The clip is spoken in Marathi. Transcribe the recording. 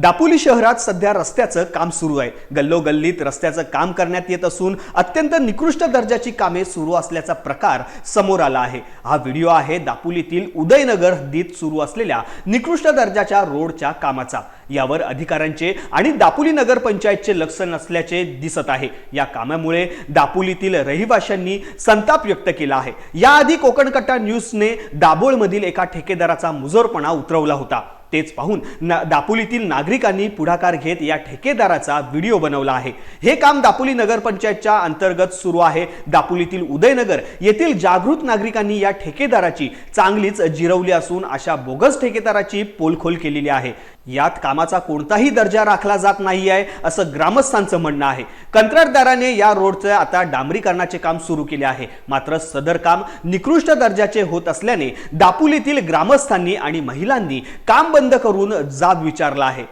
दापोली शहरात सध्या रस्त्याचं काम सुरू आहे. गल्लोगल्लीत रस्त्याचं काम करण्यात येत असून अत्यंत निकृष्ट दर्जाची कामे सुरू असल्याचा प्रकार समोर आला आहे. हा व्हिडिओ आहे दापोलीतील उदयनगर हद्दीत सुरू असलेल्या निकृष्ट दर्जाच्या रोडच्या कामाचा. यावर अधिकाऱ्यांचे आणि दापोली नगरपंचायतचे लक्ष नसल्याचे दिसत आहे. या कामामुळे दापोलीतील रहिवाशांनी संताप व्यक्त केला आहे. याआधी कोकणकट्टा न्यूजने दाभोळमधील एका ठेकेदाराचा मुजोरपणा उतरवला होता. तेच पाहून ना दापोलीतील नागरिकांनी पुढाकार घेत या ठेकेदाराचा व्हिडिओ बनवला आहे. हे काम दापोली नगरपंचायतच्या अंतर्गत सुरू आहे. दापोलीतील उदयनगर येथील जागृत नागरिकांनी या ठेकेदाराची चांगलीच जिरवली असून अशा बोगस ठेकेदाराची पोलखोल केलेली आहे. यात कामाचा कोणताही दर्जा राखला जात नाही आहे असं ग्रामस्थांचं म्हणणं आहे. कंत्राटदाराने या रोडचं आता डांबरीकरणाचे काम सुरू केले आहे. मात्र सदर काम निकृष्ट दर्जाचे होत असल्याने दापोलीतील ग्रामस्थांनी आणि महिलांनी काम बंद करून जाब विचारला आहे.